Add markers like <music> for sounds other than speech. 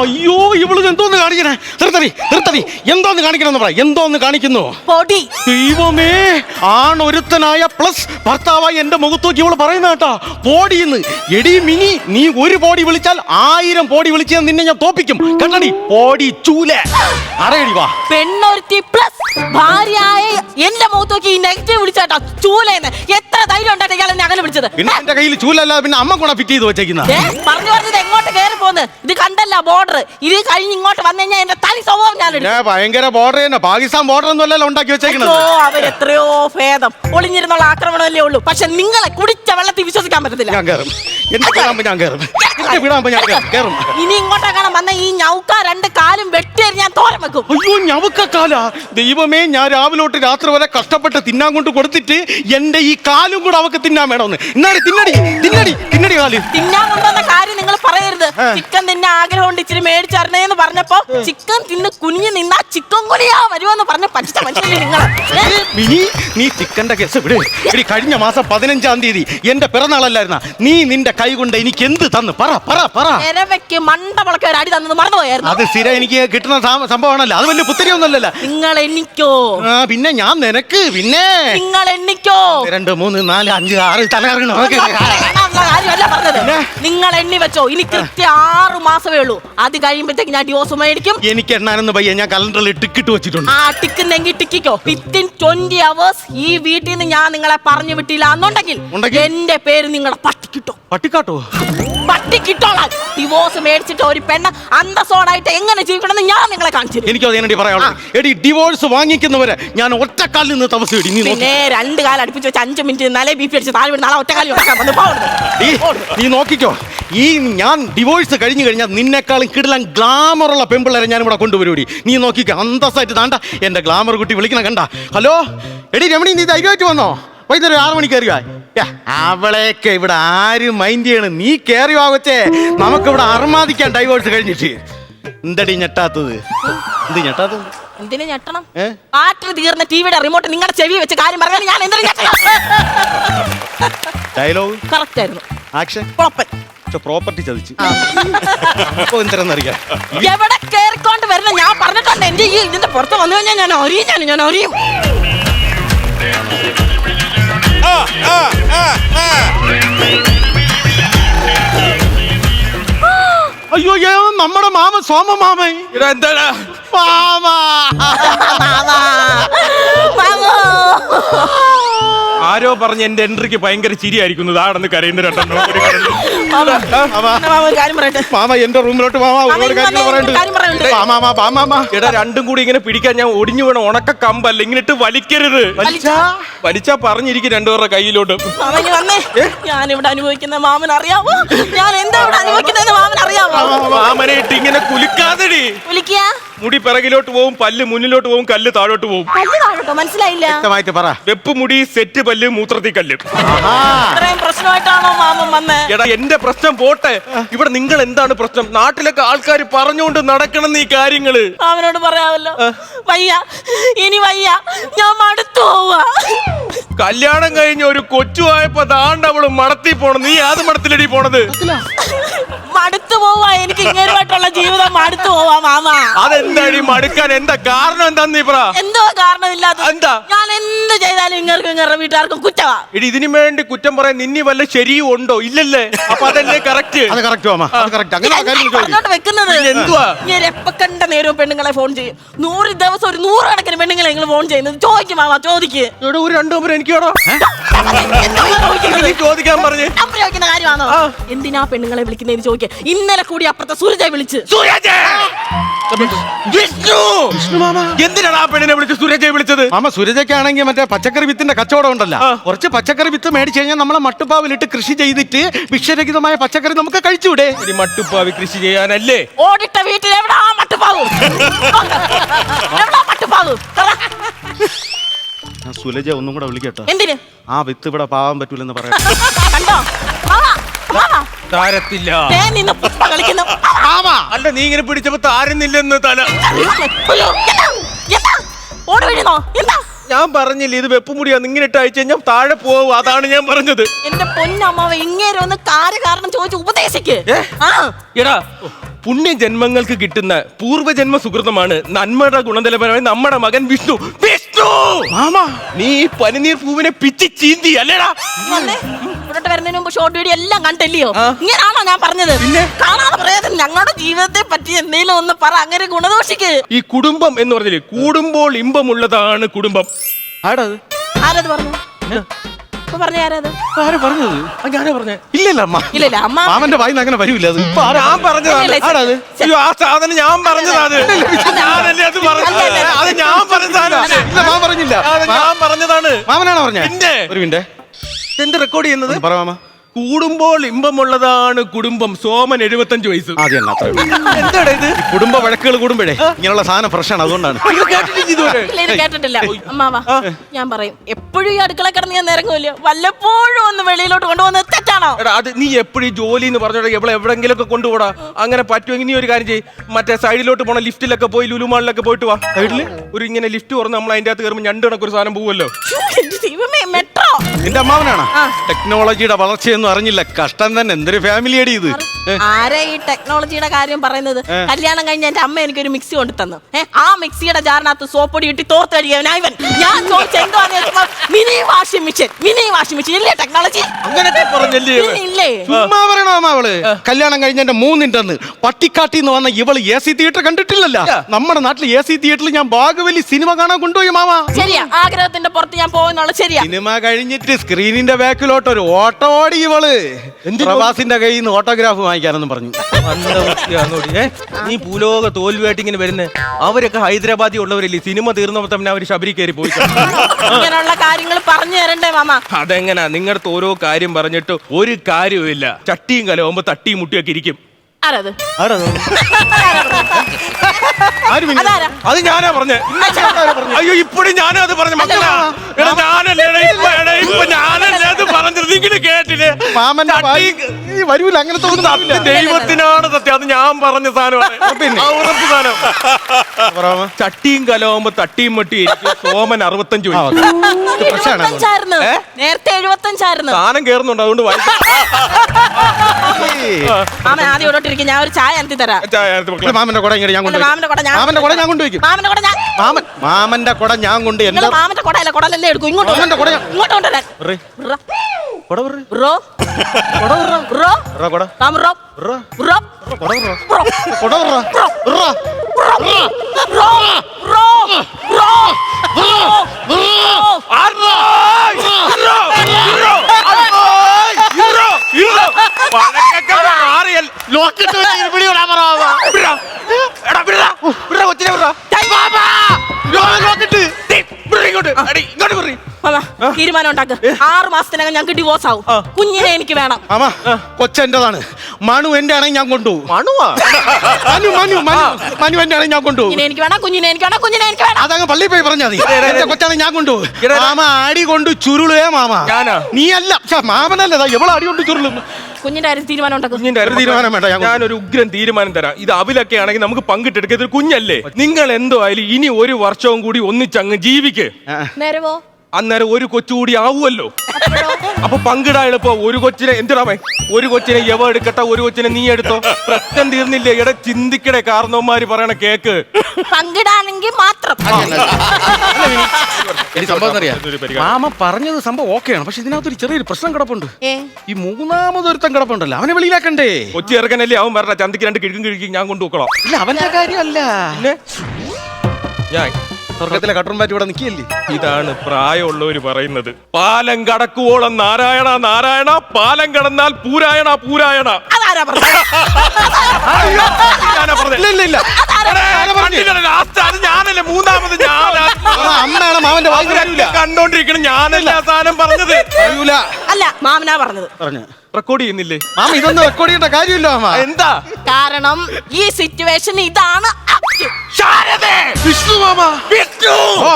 അയ്യോ ഇവൾ എന്തോന്ന് കാണിക്കണേ? നിർത്തടി നിർത്തടി. എന്തോന്ന് കാണിക്കണമെന്ന് പറ. എന്തോന്ന് കാണിക്കുന്നു? പൊടി. ദൈവമേ ആണൊരുത്തനായ പ്ലസ് ഭർത്താവായി എന്റെ മുഖത്തോക്കി ഇവൾ പറയുന്ന കേട്ടാ. പോടിന്ന് എടി മിനി നീ ഒരു പോടി വിളിച്ചാൽ ആയിരം പോടി വിളിച്ചാൽ നിന്നെ ഞാൻ തോപ്പിക്കും. കേട്ടടി പോടി ചൂല. അറിയടി വാ. പെണ്ണൊരുത്തി പ്ലസ് ഭാര്യയായ എന്റെ മുഖത്തോക്കി നെഗറ്റീവ് വിളിച്ചാട്ടോ ചൂലേന്ന്. എത്ര ധൈര്യം ഉണ്ടായിട്ട് ഇയാൾ എന്നെ അങ്ങനെ വിളിച്ചത്? പിന്നെ എന്റെ കയ്യിൽ ചൂലല്ല പിന്നെ അമ്മ കൂടെ ഫിറ്റ് ചെയ്ത് വെച്ചേക്കുന്ന. പറഞ്ഞു പറഞ്ഞത് എങ്ങോട്ട് കയറി പോന്ന്? ഇത് കണ്ടല്ല ബോർഡർ ഇത് കഴിഞ്ഞ് ഇങ്ങോട്ട് വന്നു കഴിഞ്ഞാൽ എന്റെ തനി സ്വഭാവം ഞാൻ എടുക്കും. ഞാൻ ഭയങ്കര ബോർഡർ തന്നെ പാകിസ്ഥാൻ ബോർഡർ ഒന്നും അല്ലല്ലോ ഉണ്ടാക്കി വെച്ചേക്കുന്നത് ഓ അവരെത്രയോ ഭേദം. ഒളിഞ്ഞിരുന്നുള്ള ആക്രമണമല്ലേ ഉള്ളൂ. പക്ഷെ നിങ്ങളെ കുടിച്ച വെള്ളത്തിൽ വിശ്വസിക്കാൻ പറ്റത്തില്ല. ഞാൻ കയറും എന്റെ വീടാകുമ്പോ ഞാൻ കയറും എന്റെ വീടാകുമ്പോ ഞാൻ കയറും കയറും ഇനി ഇങ്ങോട്ടേക്കാണ് വന്ന ഈ ഞൗക്ക രണ്ട് കാലും വെട്ടിയേറി ഞാൻ തോരൻ വെക്കും. അയ്യോ ഞവക്കക്കാല ദൈവമേ ഞാൻ രാവിലെ തൊട്ട് രാത്രി വരെ കഷ്ടപ്പെട്ട് തിന്നാൻ കൊണ്ട് കൊടുത്തിട്ട് എന്റെ ഈ കാലും കൂടെ അവക്ക് തിന്നാൻ വേണമെന്ന്. എന്നാടി തിന്നടി തിന്നടി തിന്നടി കാൽ. തിന്നാൻ കൊണ്ടുവന്ന കാര്യം നിങ്ങൾ പറയരുത്. ചിക്കൻ തിന്നെ ആഗ്രഹം ഉണ്ട് ഇച്ചിരി മേടിച്ചറിഞ്ഞേന്ന് പറഞ്ഞപ്പോ ചിക്കൻ തിന്ന് കുനിഞ്ഞു നിന്നാ ചിക്കൻ കുനിയാ വരുമെന്ന് പറഞ്ഞ പഠിച്ച മനുഷ്യനെ നിങ്ങൾ. മിനി നീ ചിക്കന്റെ കേസ് വിട്. കഴിഞ്ഞ മാസം പതിനഞ്ചാം തീയതി എന്റെ പിറന്നാളല്ലായിരുന്ന നീ നിന്റെ കൈ കൊണ്ട് എനിക്ക് എന്ത് തന്ന്? പറ പറ പറ. എരവയ്ക്ക് മണ്ട മുളക്ക ഒരു അടി തന്നത് മറന്നുപോയായിരുന്നു. അത് സ്ഥിരം എനിക്ക് കിട്ടുന്ന സംഭവമാണല്ലോ. അത് വലിയ പുത്തരിയൊന്നുമല്ലല്ലോ നിങ്ങൾ എണ്ണിക്കോ. ആ പിന്നെ ഞാൻ നിനക്ക് പിന്നെ. നിങ്ങൾ എണ്ണിക്കോ. രണ്ട് മൂന്ന് നാല് അഞ്ച് ആറ് തലകറങ്ങണം? നിങ്ങൾ എണ്ണി വെച്ചോ. ഇനി കൃത്യം ആറ് മാസമേ ഉള്ളൂ. അത് കഴിയുമ്പോഴത്തേക്ക് ഞാൻ ഡിവോഴ്സ് മേടിക്കും. എനിക്ക് എണ്ണാനെന്ന് പയ്യ ഞാൻ കലണ്ടറിൽ ടിക്കറ്റ് വെച്ചിട്ടുണ്ട്. ആ ടിക്കുന്നെങ്കിൽ ടിക്കിക്കോ വിത്തിൻ ട്വന്റി അവേഴ്സ് ഈ വീട്ടിൽ നിന്ന് ഞാൻ നിങ്ങളെ പറഞ്ഞു വിട്ടില്ല എന്നുണ്ടെങ്കിൽ? എന്റെ പേര് നിങ്ങളെ പട്ടിക്കിട്ടോ. പട്ടിക്കാട്ടോ. പട്ടിക്കിട്ടോളാം. ഡിവോഴ്സ് മേടിച്ചിട്ട് ഒരു പെണ്ണ് അന്തസ്സോടായിട്ട് എങ്ങനെ ജീവിക്കണമെന്ന് ഞാൻ നിങ്ങളെ കാണിച്ചു തരും. എനിക്ക് അതിനടി പറയാനുള്ളൂ എടി ഡിവോഴ്സ് വാങ്ങിക്കുന്നവരെ ഞാൻ ഒറ്റക്കാലിൽ നിന്ന് തപസ് ഇടി നീ നോക്കി. പിന്നെ രണ്ട് കാലം അടുപ്പിച്ച് വെച്ച് അഞ്ച് മിനിറ്റ് നാലേ ബി പി അടിച്ച് താഴെ വീണ് നാളെ ഒറ്റക്കാലി ഉണ്ടാക്കാൻ വന്ന് ഡീ, നീ നോക്കിക്കോ. ഈ ഞാൻ ഡിവോഴ്സ് കഴിഞ്ഞു കഴിഞ്ഞാൽ നിന്നെക്കാളും കിടലൻ ഗ്ലാമറുള്ള പെമ്പിള്ളേരെ ഞാൻ ഇവിടെ കൊണ്ടുവരൂടി നീ നോക്കിക്കോ. അന്തസ്സായിട്ട് താണ്ട എന്റെ ഗ്ലാമർ കുട്ടി വിളിക്കണം കണ്ട. ഹലോ? എടി രമണി നീ ധൈര്യമായിട്ട് വന്നോ? വൈകുന്നേരം ആറു മണി കയറുക അവളെയൊക്കെ ഇവിടെ ആരും മൈൻഡ് ചെയ്യണ്. നീ കയറി വാകൊച്ചേ നമുക്ക് ഇവിടെ അർമാദിക്കാൻ ഡൈവോഴ്സ് കഴിഞ്ഞിട്ട്. എന്തടി ഞെട്ടാത്തത്? എന്ത് ഞെട്ടാത്തത്? എന്തിനു ഞെട്ടണം? ഏ? ബാറ്ററി തീർന്ന ടിവിയുടെ റിമോട്ട് നിങ്ങളുടെ ചെവി വെച്ച് കാര്യം പറഞ്ഞാൽ ഞാൻ എന്തിനു ഞെട്ടണം? ഡയലോഗ് കറക്റ്റ് ആയിരുന്നു. ആക്ഷൻ കുഴപ്പൻ പ്രോപ്പർട്ടി ചതിച്ച്. ഇപ്പൊ എന്തിനെന്നറിയാം എവിടെ കേറിക്കൊണ്ട് വരുന്ന ഞാൻ പറഞ്ഞിട്ടുണ്ട്. എന്റെ ഈ ഇതിന്റെ പുറത്ത് വന്നു കഴിഞ്ഞാൽ ഞാൻ ഒരിയും ഞാൻ ഞാൻ ഒരിയും. അയ്യോ ഏ, നമ്മുടെ മാമ സോമ മാമ ഇടാ എന്താടാ മാമ മാമാ. മാമാ. ആരോ പറഞ്ഞ എന്റെ എൻട്രിക്ക് ഭയങ്കര ചിരിയായിരിക്കുന്നു. ആടന്ന് കരയുന്ന രണ്ടെണ്ണം. ഒരു കരയുന്നു. മാമ കാര്യം പറയട്ടെ. മാമ എന്റെ റൂമിലോട്ട് മാമ ഒരുപാട് കാര്യങ്ങൾ പറയണ്ട്. മാമ മാമാ മാമ എടാ രണ്ടും കൂടി ഇങ്ങനെ പിടിക്കാൻ ഞാൻ ഒടിഞ്ഞു വീണ ഉണക്ക കമ്പല്ല. ഇങ്ങനിട്ട് വലിക്കരുത്. വലിച്ചാ? വലിച്ചാ? പറഞ്ഞിരിക്കും രണ്ടുപേരുടെ കയ്യിലോട്ട്. മാമ ഇങ്ങ് വന്നേ. ഞാൻ ഇവിടെ അനുഭവിക്കുന്ന മാമൻ അറിയാമോ ഞാൻ എന്താ ഇവിടെ അനുഭവിക്കുന്നതെന്ന് മാമൻ അറിയാമോ മാമനെ ഇട്ട് ഇങ്ങനെ കുലുക്കാതെടി. വിളിക്കുക മുടി പിറകിലോട്ട് പോവും പല്ല് മുന്നിലോട്ട് പോവും കല്ല് താഴോട്ട് പോവും. കല്ല് താഴോട്ടോ? മനസ്സിലായില്ല. വ്യക്തമായിട്ട് പറ. വെപ്പ് മുടി സെറ്റ് പല്ല് മൂത്രത്തി കല്ല് ആഹാ. ഇത്രയും പ്രശ്നമായിട്ടാണോ മാമൻ വന്നേ? എടാ എന്റെ പ്രശ്നം പോട്ടെ. ഇവിടെ നിങ്ങൾ എന്താണ് പ്രശ്നം? നാട്ടിലൊക്കെ ആൾക്കാർ പറഞ്ഞുകൊണ്ട് നടക്കണം ഈ കാര്യങ്ങൾ. മാമനോട് പറയാമല്ലോ. വയ്യ. ഇനി വയ്യ. ഞാൻ മടുത്തു പോവാ. കല്യാണം കഴിഞ്ഞ ഒരു കൊച്ചു ആയപ്പോ താണ്ട അവൾ മടത്തി പോണത്. നീ ആദ്യം മടത്തിലടി പോണത്? മടുത്തു പോവാ. എനിക്ക് ഇങ്ങനെയായിട്ടുള്ള ജീവിതം മടുത്തു പോവാ മാമ. അതെന്താടി മടുക്കാൻ? എന്താ കാരണം എന്താന്ന് നീ പറ. എന്തോ കാരണമില്ലാത്ത എന്താ? ഞാൻ എന്ത് ചെയ്താലും ഇങ്ങർക്കും ഇങ്ങരുടെ വീട്ടുകാർക്കും കുറ്റവാ. ഇടി ഇതിനു വേണ്ടി കുറ്റം പറയാൻ നിന്നി വല്ല ശരിയും ഉണ്ടോ? ഇല്ലല്ലേ? അപ്പൊ അതല്ലേ കറക്റ്റ് അത് കറക്റ്റ് മാമ. അത് കറക്റ്റ് അങ്ങനെ പറഞ്ഞോണ്ട് വെക്കുന്നത്? എന്തുവാ? ഞാൻ എപ്പ കണ്ട നേരവും പെണ്ണുങ്ങളെ ഫോൺ ചെയ്യും. നൂറ് ദിവസം ഒരു നൂറുകണക്കിന് പെണ്ണുങ്ങളെ നിങ്ങൾ ഫോൺ ചെയ്യുന്നത്. ചോദിക്കും മാമ ചോദിക്ക്. ഇവിടെ ഒരു രണ്ടു നമ്പർ എനിക്ക് വേണോ? എന്താ ഈ ചോദിക്കുന്നത്? നീ ചോദിക്കാൻ പറഞ്ഞു. ചോദിക്കുന്ന കാര്യമാണോ. എന്തിനാ പെണ്ണുങ്ങളെ വിളിക്കുന്നതിന് ചോദിക്കുക ഇന്നലെ കൂടി അപ്പുറത്തെ സൂരജ വിളിച്ച്. വിഷ്ണു! എന്തിനാണ് ആ പെണ്ണിനെ വിളിച്ച് സൂരജയെ വിളിച്ചത്? മാമ സുരജയ്ക്കാണെങ്കിൽ മറ്റേ പച്ചക്കറി വിത്തിന്റെ കച്ചവടം ഉണ്ടല്ലോ. കുറച്ച് പച്ചക്കറി വിത്ത് മേടിച്ചു കഴിഞ്ഞാൽ നമ്മളെ മട്ടുപ്പാവിലിട്ട് കൃഷി ചെയ്തിട്ട് വിഷരഹിതമായ പച്ചക്കറി നമുക്ക് കഴിച്ചുവിടെ. ഒരു മട്ടുപ്പാവി കൃഷി ചെയ്യാനല്ലേ? ഓടിട്ട വീട്ടിൽ എവിടാ മട്ടുപ്പാവ്? എവിടാ മട്ടുപ്പാവു? പറ. ഞാൻ സുലജ ഒന്നും കൂടെ വിളിക്കട്ടോ. എന്തിന്? ആ വിത്ത് ഇവിടെ പാവാൻ പറ്റൂലെന്ന് പറയാം കണ്ടോ? Mama, mama, താരത്തില്ല. ദേ നിന്ന് പുഷ്പ കളിക്കുന്നു. അല്ല നീ ഇങ്ങനെ പിടിച്ചപ്പോ താരുന്നില്ലെന്ന് തല. അയ്യോ, എന്താ? എന്താ? ഓടി വീഴുന്നോ എന്താ? ഞാൻ പറഞ്ഞില്ല ഇത് വെപ്പുമുടിയാന്ന് ഇങ്ങനെ ഇട്ട് അയച്ചു കഴിഞ്ഞാൽ താഴെ പോവും. അതാണ് ഞാൻ പറഞ്ഞത്. എന്റെ പൊന്നമ്മാവ ഇങ്ങേരെ ഒന്ന് കാര്യ കാരണം ചോദിച്ചു ഉപദേശിക്ക്. ആ. എടാ പുണ്യജന്മങ്ങൾക്ക് കിട്ടുന്ന പൂർവജന്മ സുഹൃതമാണ് നന്മയുടെ ഗുണനിലവാരമായി നമ്മുടെ മകൻ വിഷ്ണു. വിഷ്ണു! മാമാ. നീ ഈ പനിനീർ പൂവിനെ പിച്ചി ചീന്തി അല്ലേടാ? വന്നേ ഇവിടോട്ട് വരുന്നതിന് മുമ്പ് ഷോർട്ട് വീഡിയോ എല്ലാം കണ്ടില്ലയോ. ഇങ്ങനാണോ ഞാൻ പറഞ്ഞത്. കാണാതെ പറയാതെ ഞങ്ങളുടെ ജീവിതത്തെ പറ്റി എന്തെങ്കിലും ഒന്ന് പറ അങ്ങനെ ഗുണദോഷിക്ക്. ഈ കുടുംബം എന്ന് പറഞ്ഞില്ലേ കൂടുമ്പോൾ ഇമ്പമുള്ളതാണ് കുടുംബം. ആടത് ആരത് പറഞ്ഞു? മാമന്റെ വായിന്ന് അങ്ങനെ അത്. ഞാൻ പറഞ്ഞതാണ്? അയ്യോ, ആ സാധനം ഞാൻ പറഞ്ഞതാണ്. അത് ഞാൻ പറഞ്ഞതാണ്. പറഞ്ഞില്ല. ഞാൻ പറഞ്ഞതാണ് മാമനാണോ പറഞ്ഞ ഒരു മിനിറ്റ്. എന്ത് റെക്കോർഡ് ചെയ്യുന്നത്? പറ മാമ. കൂടുമ്പോൾ ഇമ്പമുള്ളതാണ് കുടുംബം. സോമൻ എഴുപത്തഞ്ച് വയസ്സ്. എന്താണ് ഇത്? കുടുംബ വഴക്കുകൾ കൂടുമ്പോഴേ ഇങ്ങനെയുള്ള സാധനം ഫ്രഷാണ് അതുകൊണ്ടാണ്. കേട്ടിട്ടില്ല ഇതുവരെ. ഇല്ല, ഇത് കേട്ടിട്ടില്ല. അമ്മാവാ ഞാൻ പറയും എപ്പോഴും ഈ അടുക്കള കിടന്ന് ഞാൻ ഇറങ്ങുമല്ലോ വല്ലപ്പോഴും ഒന്ന് വെളിയിലോട്ട് കൊണ്ടുപോകുന്നത് തെറ്റാണോ? എടാ അത് നീ എപ്പോഴും ജോലി എന്ന് പറഞ്ഞോടാ എവിടെ എവിടെങ്കിലും ഒക്കെ കൊണ്ടുപോടാ. അങ്ങനെ പറ്റുമെങ്കിൽ നീ ഒരു കാര്യം ചെയ്യ്. മറ്റേ സൈഡിലോട്ട് പോണ ലിഫ്റ്റിലൊക്കെ പോയി ലുലുമാളിലൊക്കെ പോയിട്ട് വാ. സൈഡിൽ ഒരു ഇങ്ങനെ ലിഫ്റ്റ് തുറന്ന് നമ്മൾ അതിന്റെ അകത്ത് കയറുമ്പോൾ ഞണ്ട് കണക്കൊരു സാധനം പോവുമല്ലോ. എന്റെ ദൈവമേ മെട്രോ. നിന്റെ അമ്മാവനാണ്. ടെക്നോളജിയുടെ വളർച്ചയൊന്നും അറിഞ്ഞില്ല. കഷ്ടം തന്നെ. എന്തൊരു ഫാമിലി അടി ഇത്? ആരാ? ഈ ടെക്നോളജിയുടെ കാര്യം പറയുന്നത്? കല്യാണം കഴിഞ്ഞ എന്റെ അമ്മ എനിക്കൊരു മിക്സി കൊണ്ട് തന്നു. ഏഹ് ആ മിക്സിയുടെ ജാറിനകത്ത് സോപ്പൊടി ഇട്ടി തോർത്ത് കഴിയാൻ ഇവൻ ഞാൻ ചോദിച്ച എന്തുവാന്ന് ചോദിച്ചപ്പോ mini washing machine mini washing machine. ഇല്ലേ ടെക്നോളജി അങ്ങനെ പറഞ്ഞല്ലേ ഇവൻ? ഇല്ലേ ചുമ്മാ പറയണോ അമ്മ അവൾ കല്യാണം കഴിഞ്ഞ മൂന്നിണ്ടെന്ന് പട്ടിക്കാട്ടിൽ പട്ടിക്കാട്ടിന്ന് വന്ന ഇവൾ എ സി തിയേറ്റർ കണ്ടിട്ടില്ലല്ല. നമ്മുടെ നാട്ടിൽ എ സി തിയേറ്ററിൽ ഞാൻ ബാഗുവലി സിനിമ കാണാൻ കൊണ്ടുപോയി മാമ ശരിയാ. ആഗ്രഹത്തിന്റെ പുറത്ത് ഞാൻ പോകുന്നുള്ള. ശരിയാ. സിനിമ കഴിഞ്ഞിട്ട് സ്ക്രീനിന്റെ ബാക്കിലോട്ട് ഒരു ഓട്ടോ ഓടി ഇവൾ പ്രവാസിന്റെ കയ്യിൽ നിന്ന് ഓട്ടോഗ്രാഫ് വാങ്ങിക്കാനെന്ന് പറഞ്ഞു? നീ പൂലോക തോൽവിയായിട്ട് ഇങ്ങനെ വരുന്നത് അവരൊക്കെ ഹൈദരാബാദി ഉള്ളവരല്ലേ? സിനിമ തീർന്നപ്പോ തന്നെ അവർ ശബരി കയറി പോയി <laughs> ഇങ്ങനെയുള്ള കാര്യങ്ങൾ പറഞ്ഞു തരണ്ടേ മാമ. അതെങ്ങനാ? നിങ്ങളുടെ ഓരോ കാര്യം പറഞ്ഞിട്ട് ഒരു കാര്യവുമില്ല. ചട്ടിയും കലവുമ്പോ തട്ടിയും മുട്ടിയൊക്കെ ഇരിക്കും. അത്? ഞാനാ പറഞ്ഞേ. അയ്യോ ഇപ്പഴും ഞാനാ അത് പറഞ്ഞ. നിങ്ങൾ കേട്ടില്ലേ മാമന്റെ വായി ഈ വരൂല അങ്ങനത്തെ ഒന്നും വരൂല. സത്യം ദൈവത്തിനാണ് സത്യം അത് ഞാൻ പറഞ്ഞ സാധനമാണ് പിന്നെ? ആ ഉറപ്പ് സാധനം പറ ചട്ടിയും കലവുമ്പോ തട്ടിയും മട്ടി <laughs> സോമൻ അറുപത്തഞ്ച് ആ, വയസ്സ് ഓക്കേ. ഇത് പ്രശ്നമാണ് അതുകൊണ്ട്. എഴുപത്തഞ്ചായിരുന്നു ഏ? നേരത്തെ എഴുപത്തഞ്ചായിരുന്നു സാധനം കേറുന്നുണ്ട് അതുകൊണ്ട് വായിക്കാം. <laughs> ഏയ്. മാമ ആദ്യം ഞാൻ ഒരു ചായ അനത്തി തരാം ചായ എടുത്ത് മക്കളെ. ഇല്ല, മാമന്റെ കൊട ഇങ്ങോട്ട് ഞാൻ അല്ല, കൊണ്ടുപോയി മാമന്റെ കുട ഞാൻ മാമന്റെ കുട ഞാൻ കൊണ്ടുപോയിക്കും മാമന്റെ കുട ഞാൻ മാമൻ മാമന്റെ കുട ഞാൻ കൊണ്ട് മാമന്റെ കുടലല്ലേ എടുക്കും ഇങ്ങോട്ട് മാമന്റെ കൊട ഞാൻ- ഇങ്ങോട്ട് കൊണ്ടുവരാൻ ബ്രോ കുട ഉറേ. റോ ഉറ, കുട. കാം റോ ഉറ. റോ കുട ഉറ. റോ കുട ഉറ. ഉറ. റോ റോ റോ റോ ആർറോ! ഇറോ! ഇറോ! ആർറോ! ഇറോ! ഇറോ! വഴക്കൊക്കെ മാറിയൽ. വിടാ. എടാ, വിടാ. വിടാ, കൊച്ചിനെ വിടാ. തീരുമാനം ഉണ്ടാക്ക്. ആറ് മാസത്തിനകം ഞങ്ങൾക്ക് ഡിവോഴ്സ് ആവും. കുഞ്ഞിനെ എനിക്ക് വേണം. അമ്മ കൊച്ചെന്റേതാണ് മണു എന്റെ ആണെങ്കിൽ ഞാൻ കൊണ്ടുപോകും. മണുവാ? മനു മനു മനു മനു എന്റെ ആണെങ്കിൽ ഞാൻ കൊണ്ടുപോകും. കുഞ്ഞിനെ എനിക്ക് വേണം കുഞ്ഞിനെ എനിക്ക് വേണം കുഞ്ഞിനെ എനിക്ക് വേണം. അതങ്ങ് പള്ളി പോയി പറഞ്ഞാൽ മതി. എന്റെ കൊച്ചാണെങ്കിൽ ഞാൻ കൊണ്ടുപോകും. മാമ അടി കൊണ്ട് ചുരുളേ മാമ? നീ അല്ല. മാമനല്ലതാ മാമനല്ല എവളെ അടി കൊണ്ട് ചുരുളും? കുഞ്ഞിന്റെ കാര്യം തീരുമാനം കുഞ്ഞിന്റെ ഒരു തീരുമാനം വേണ്ട, ഞാൻ ഒരു ഞാനൊരു ഉഗ്രൻ തീരുമാനം തരാം. ഇത് അവിലൊക്കെ ആണെങ്കിൽ നമുക്ക് പങ്കിട്ടെടുക്കുക. ഇതൊരു കുഞ്ഞല്ലേ? നിങ്ങൾ എന്തോ ആയാലും ഇനി ഒരു വർഷവും കൂടി ഒന്നിച്ചങ്ങ് ജീവിക്കേ. നേരവോ? അന്നേരം ഒരു കൊച്ചുകൂടി ആവുമല്ലോ. അപ്പൊ പങ്കിടാൻ എളുപ്പം ഒരു കൊച്ചിനെ എന്തിനാമേ ഒരു കൊച്ചിനെ യവ എടുക്കട്ടെ ഒരു കൊച്ചിനെ നീ എടുത്തോ? പ്രശ്നം തീർന്നില്ല? ഇട ചിന്തിക്കടേ കാരണവന്മാര് പറയണ കേക്ക്. പങ്കിടാണെങ്കിൽ മാത്രം. എനിക്ക് സംഭവം അറിയാം മാമ പറഞ്ഞത് സംഭവം ഓക്കെയാണ്. പക്ഷെ ഇതിനകത്തൊരു ചെറിയൊരു പ്രശ്നം കിടപ്പുണ്ട്. ഈ ഈ മൂന്നാമതൊരുത്തം കിടപ്പുണ്ടല്ലോ. അവനെ വെളിയിലാക്കണ്ടേ? കൊച്ചി ഇറക്കനല്ലേ അവൻ പറഞ്ഞ ചന്തിക്ക് രണ്ട് കിഴക്കും കിഴക്കും ഞാൻ കൊണ്ടുപോക്കണം ഇല്ല അവന്റെ കാര്യമല്ല. ഞാൻ. സ്വർഗത്തിലെ കട്ടൻ പാറ്റി ഇവിടെ നിൽക്കിയല്ലേ ഇതാണ് പ്രായമുള്ളവര് പറയുന്നത്. പാലം കടക്കുവോളം നാരായണ നാരായണ പാലം കടന്നാൽ പൂരായണ പൂരായണ. അതാരാ പറഞ്ഞത് ഞാനാ പറഞ്ഞത്. ഇല്ല ഇല്ല ഇല്ല. എടേ, കണ്ടില്ലടാ, last അത് ഞാനല്ലേ മൂന്നാമത് ഞാനാ. ആ, അമ്മയാണ് മാമന്റെ വായി കണ്ടോണ്ടിരിക്കണം ഞാനല്ല ആ സാധനം പറഞ്ഞത്? അല്ല മാമനാ പറഞ്ഞത്. പറഞ്ഞു. റെക്കോർഡ് ചെയ്യുന്നില്ലേ? മാമ ഇതൊന്നും റെക്കോർഡ് ചെയ്യേണ്ട കാര്യമില്ല മാമ എന്താ? കാരണം ഈ സിറ്റുവേഷൻ ഇതാണ് വിഷ്ണു മാമ. വിഷ്ണു. ഓ.